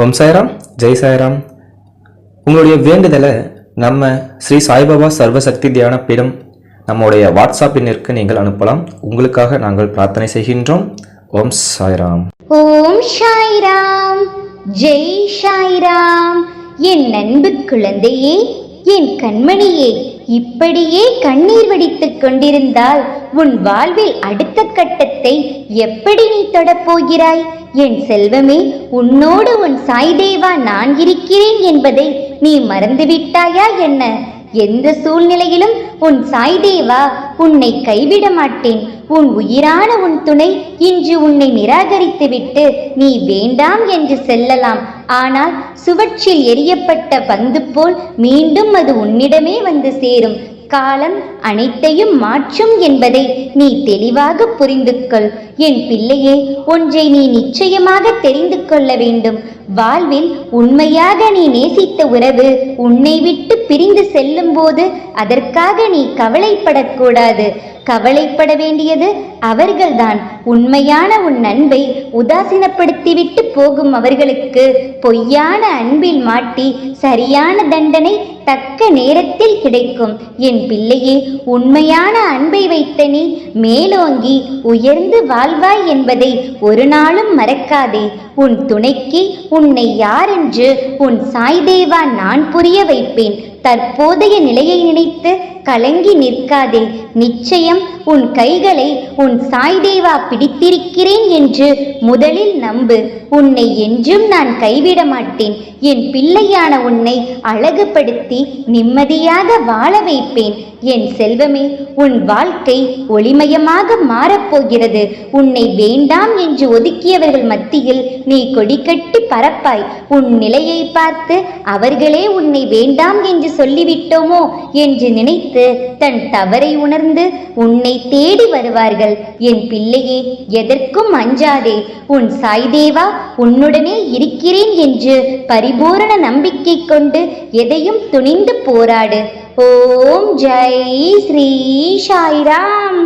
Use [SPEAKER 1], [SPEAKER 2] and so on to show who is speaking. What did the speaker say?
[SPEAKER 1] ஓம் சாய்ராம் ஜெய் சாய்ராம். உங்களுடைய வேண்டுதலை நம்ம ஸ்ரீ சாய்பாபா சர்வசக்தி தியான பீடம் நம்முடைய வாட்ஸ்அப் எண்ணிற்கு நீங்கள் அனுப்பலாம். உங்களுக்காக நாங்கள் பிரார்த்தனை செய்கின்றோம். ஓம் சாய்ராம்.
[SPEAKER 2] ஓம் சாய்ராம் ஜெய் சாய்ராம். என் அன்பு குழந்தையே என் கண்மணியே இப்படியே கண்ணீர் வடித்துக் கொண்டிருந்தால் உன் வாழ்வில் அடுத்த கட்டத்தை எப்படி நீ தொடப் போகிறாய்? என் செல்வமே உன்னோடு உன் சாய்தேவா நான் இருக்கிறேன் என்பதை நீ மறந்துவிட்டாயா என்ன? எந்த சூழ்நிலையிலும் உன் சாய்தேவா உன்னை கைவிட மாட்டேன். உன் உயிரான உன் துணை இன்று உன்னை நிராகரித்துவிட்டு நீ வேண்டாம் என்று செல்லலாம். ஆனால் சுவற்றில் எரியப்பட்ட பந்து போல் மீண்டும் அது உன்னிடமே வந்து சேரும். காலம் அனைத்தையும் மாற்றும் என்பதை நீ தெளிவாக புரிந்து கொள் என் பிள்ளையே ஒன்றை நீ நிச்சயமாக தெரிந்து கொள்ள வேண்டும். வாழ்வில் உண்மையாக நீ நேசித்த உறவு உன்னை விட்டு பிரிந்து செல்லும் போது அதற்காக நீ கவலைப்படக்கூடாது. கவலைப்பட வேண்டியது அவர்கள்தான். உண்மையான உன் அன்பை உதாசீனப்படுத்திவிட்டு போகும் அவர்களுக்கு பொய்யான அன்பில் மாட்டி சரியான தண்டனை தக்க நேரத்தில் கிடைக்கும். என் பிள்ளையே உண்மையான அன்பை வைத்த நீ மேலோங்கி உயர்ந்து வாழ்வாய் என்பதை ஒரு நாளும் மறக்காதே. உன் துணைக்கு உன்னை யாரென்று உன் சாய்தேவா நான் புரிய வைப்பேன். தற்போதைய நிலையை நினைத்து கலங்கி நிற்காதே. நிச்சயம் உன் கைகளை உன் சாய்தேவா பிடித்திருக்கிறேன் என்று முதலில் நம்பு. உன்னை என்றும் நான் கைவிட மாட்டேன். என் பிள்ளையான உன்னை அழகுபடுத்தி நிம்மதியாக வாழ வைப்பேன். என் செல்வமே உன் வாழ்க்கை ஒளிமயமாக மாறப்போகிறது. உன்னை வேண்டாம் என்று ஒதுக்கியவர்கள் மத்தியில் நீ கொடிக்கட்டி பறப்பாய். உன் நிலையை பார்த்து அவர்களே உன்னை வேண்டாம் என்று சொல்லிவிட்டோமோ என்று நினைத்து தன் தவறை உணர்ந்து உன்னை தேடி வருவார்கள். என் பிள்ளையே எதற்கும் அஞ்சாதே. உன் சாய்தேவா உன்னுடனே இருக்கிறேன் என்று பரிபூரண நம்பிக்கை கொண்டு எதையும் துணிந்து போராடு. ஓம் ஜெய் ஸ்ரீ சாய்ராம்.